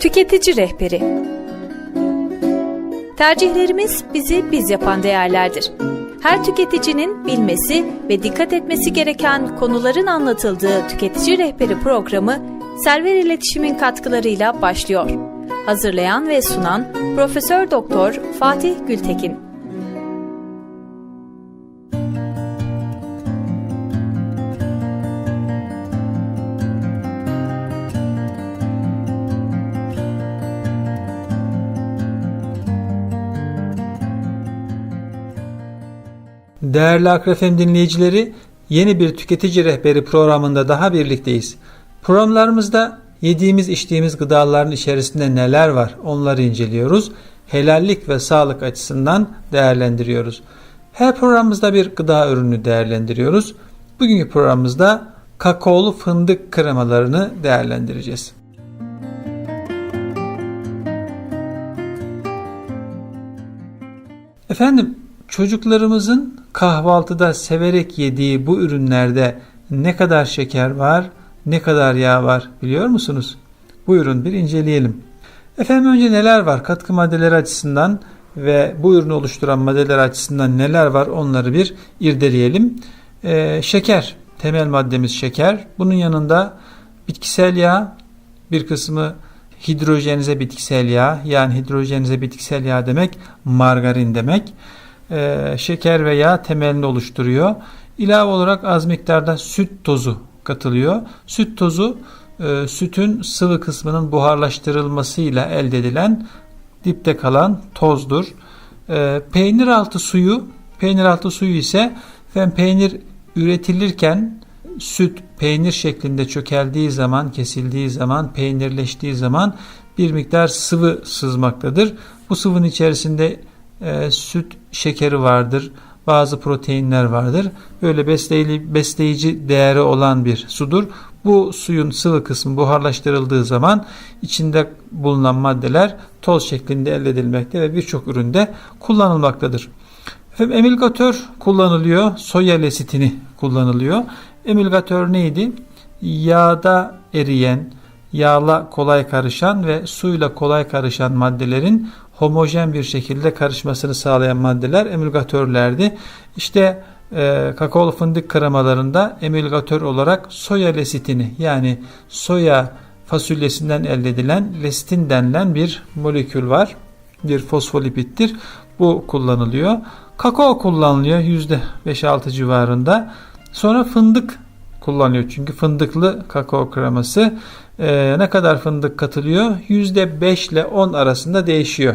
Tüketici rehberi Tercihlerimiz bizi biz yapan değerlerdir. Her tüketicinin bilmesi ve dikkat etmesi gereken konuların anlatıldığı Tüketici Rehberi programı Server İletişim'in katkılarıyla başlıyor. Hazırlayan ve sunan Profesör Doktor Fatih Gültekin Değerli Akrefem dinleyicileri, yeni bir tüketici rehberi programında daha birlikteyiz. Programlarımızda yediğimiz içtiğimiz gıdaların içerisinde neler var onları inceliyoruz. Helallik ve sağlık açısından değerlendiriyoruz. Her programımızda bir gıda ürünü değerlendiriyoruz. Bugünkü programımızda kakaolu fındık kremalarını değerlendireceğiz. Efendim çocuklarımızın kahvaltıda severek yediği bu ürünlerde ne kadar şeker var, ne kadar yağ var biliyor musunuz? Buyurun bir inceleyelim. Efendim önce neler var katkı maddeleri açısından ve bu ürünü oluşturan maddeler açısından neler var onları bir irdeleyelim. Ee, şeker, temel maddemiz şeker. Bunun yanında bitkisel yağ, bir kısmı hidrojenize bitkisel yağ yani hidrojenize bitkisel yağ demek margarin demek e, şeker ve yağ temelini oluşturuyor. İlave olarak az miktarda süt tozu katılıyor. Süt tozu e, sütün sıvı kısmının buharlaştırılmasıyla elde edilen dipte kalan tozdur. E, peynir altı suyu, peynir altı suyu ise efendim, peynir üretilirken süt peynir şeklinde çökeldiği zaman, kesildiği zaman, peynirleştiği zaman bir miktar sıvı sızmaktadır. Bu sıvının içerisinde e, süt şekeri vardır. Bazı proteinler vardır. Böyle besleyici, besleyici değeri olan bir sudur. Bu suyun sıvı kısmı buharlaştırıldığı zaman içinde bulunan maddeler toz şeklinde elde edilmekte ve birçok üründe kullanılmaktadır. Efendim, emilgatör kullanılıyor. Soya lesitini kullanılıyor. Emilgatör neydi? Yağda eriyen, yağla kolay karışan ve suyla kolay karışan maddelerin homojen bir şekilde karışmasını sağlayan maddeler emülgatörlerdi. İşte e, kakaolu fındık kremalarında emülgatör olarak soya lesitini yani soya fasulyesinden elde edilen lesitin denilen bir molekül var. Bir fosfolipittir. Bu kullanılıyor. Kakao kullanılıyor %5-6 civarında. Sonra fındık kullanıyor. Çünkü fındıklı kakao kreması e, ne kadar fındık katılıyor? %5 ile 10 arasında değişiyor.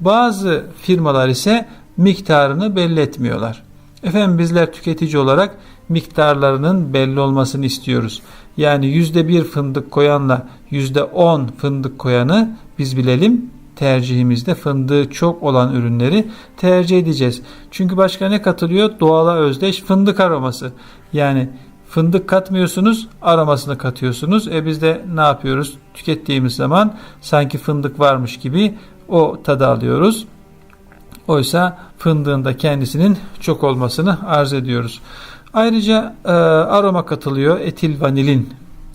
Bazı firmalar ise miktarını belli etmiyorlar. Efendim bizler tüketici olarak miktarlarının belli olmasını istiyoruz. Yani %1 fındık koyanla %10 fındık koyanı biz bilelim tercihimizde fındığı çok olan ürünleri tercih edeceğiz. Çünkü başka ne katılıyor? Doğala özdeş fındık aroması. Yani Fındık katmıyorsunuz, aromasını katıyorsunuz. E biz de ne yapıyoruz? Tükettiğimiz zaman sanki fındık varmış gibi o tadı alıyoruz. Oysa fındığın da kendisinin çok olmasını arz ediyoruz. Ayrıca e, aroma katılıyor. Etil vanilin,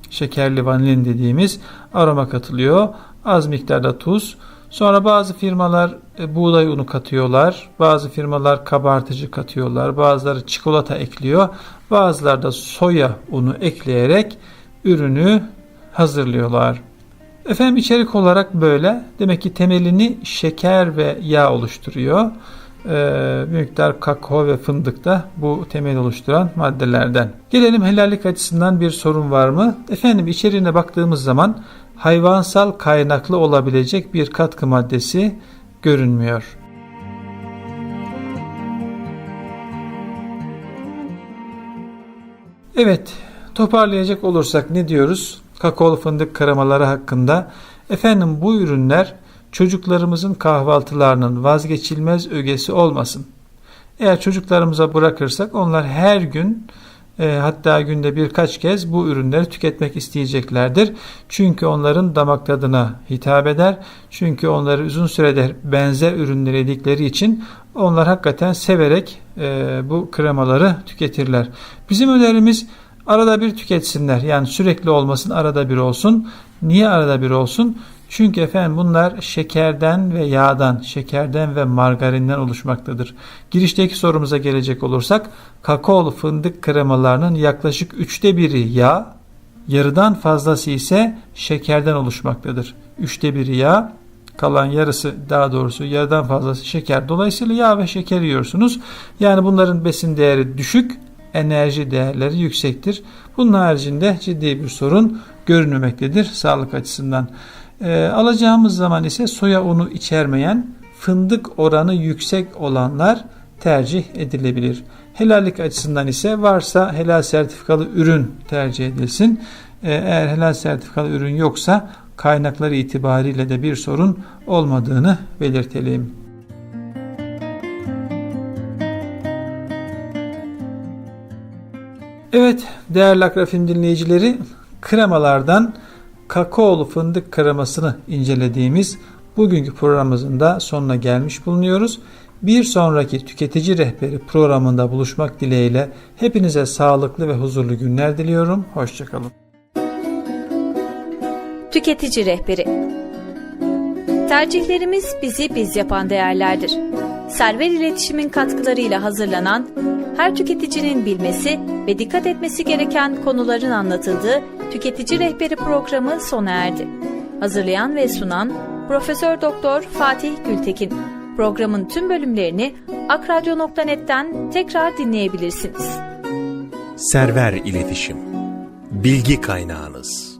şekerli vanilin dediğimiz aroma katılıyor. Az miktarda tuz. Sonra bazı firmalar e, buğday unu katıyorlar. Bazı firmalar kabartıcı katıyorlar. Bazıları çikolata ekliyor. Bazıları da soya unu ekleyerek ürünü hazırlıyorlar. Efendim içerik olarak böyle. Demek ki temelini şeker ve yağ oluşturuyor. Ee, bir miktar kakao ve fındık da bu temel oluşturan maddelerden. Gelelim helallik açısından bir sorun var mı? Efendim içeriğine baktığımız zaman hayvansal kaynaklı olabilecek bir katkı maddesi görünmüyor. Evet, toparlayacak olursak ne diyoruz? Kakaolu fındık kremaları hakkında. Efendim bu ürünler çocuklarımızın kahvaltılarının vazgeçilmez ögesi olmasın. Eğer çocuklarımıza bırakırsak onlar her gün e, hatta günde birkaç kez bu ürünleri tüketmek isteyeceklerdir. Çünkü onların damak tadına hitap eder. Çünkü onları uzun süredir benzer ürünleri yedikleri için onlar hakikaten severek e, bu kremaları tüketirler. Bizim önerimiz arada bir tüketsinler. Yani sürekli olmasın arada bir olsun. Niye arada bir olsun? Çünkü efendim bunlar şekerden ve yağdan, şekerden ve margarinden oluşmaktadır. Girişteki sorumuza gelecek olursak kakaolu fındık kremalarının yaklaşık üçte biri yağ, yarıdan fazlası ise şekerden oluşmaktadır. Üçte biri yağ, kalan yarısı daha doğrusu yarıdan fazlası şeker. Dolayısıyla yağ ve şeker yiyorsunuz. Yani bunların besin değeri düşük, enerji değerleri yüksektir. Bunun haricinde ciddi bir sorun görünmemektedir sağlık açısından. Ee, alacağımız zaman ise soya unu içermeyen fındık oranı yüksek olanlar tercih edilebilir. Helallik açısından ise varsa helal sertifikalı ürün tercih edilsin. Ee, eğer helal sertifikalı ürün yoksa kaynakları itibariyle de bir sorun olmadığını belirtelim. Evet değerli Akrafim dinleyicileri kremalardan kakaolu fındık kremasını incelediğimiz bugünkü programımızın da sonuna gelmiş bulunuyoruz. Bir sonraki tüketici rehberi programında buluşmak dileğiyle hepinize sağlıklı ve huzurlu günler diliyorum. Hoşçakalın. Tüketici rehberi Tercihlerimiz bizi biz yapan değerlerdir. Server iletişimin katkılarıyla hazırlanan, her tüketicinin bilmesi ve dikkat etmesi gereken konuların anlatıldığı Tüketici Rehberi programı sona erdi. Hazırlayan ve sunan Profesör Doktor Fatih Gültekin. Programın tüm bölümlerini akradyo.net'ten tekrar dinleyebilirsiniz. Server İletişim Bilgi kaynağınız